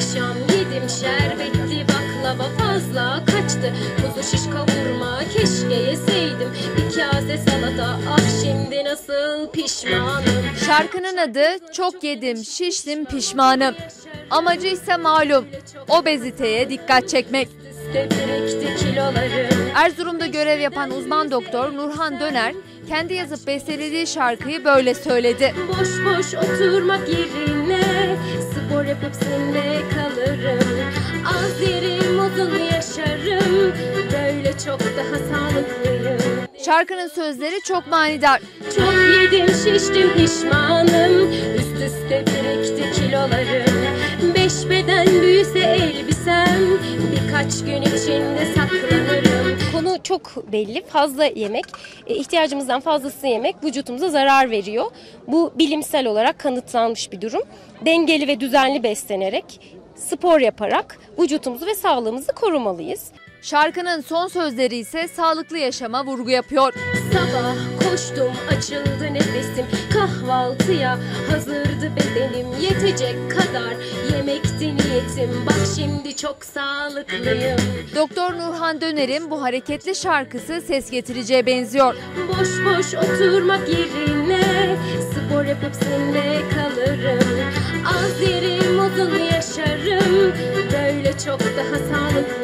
Akşam yedim şerbetli baklava fazla kaçtı Kuzu şiş kavurma keşke yeseydim Bir kase salata ah şimdi nasıl pişmanım Şarkının adı Çok Yedim, Şiştim, Pişmanım. Amacı ise malum, obeziteye dikkat çekmek. Erzurum'da görev yapan uzman doktor Nurhan Döner, kendi yazıp bestelediği şarkıyı böyle söyledi. Boş boş oturmak yerine yaşarım Böyle çok daha sağlıklıyım Şarkının sözleri çok manidar. Çok yedim şiştim pişmanım Üst üste birikti kilolarım Beş beden büyüse elbisem Birkaç gün içinde saklanırım Konu çok belli. Fazla yemek, e, ihtiyacımızdan fazlasını yemek vücutumuza zarar veriyor. Bu bilimsel olarak kanıtlanmış bir durum. Dengeli ve düzenli beslenerek, spor yaparak vücutumuzu ve sağlığımızı korumalıyız. Şarkının son sözleri ise sağlıklı yaşama vurgu yapıyor. Sabah koştum açıldı nefesim Kahvaltıya hazırdı bedenim Yetecek kadar yemekti niyetim Bak şimdi çok sağlıklıyım Doktor Nurhan Döner'in bu hareketli şarkısı ses getireceğe benziyor. Boş boş oturmak yerine Spor yapıp zinde kalırım Böyle çok daha sağlıklıyım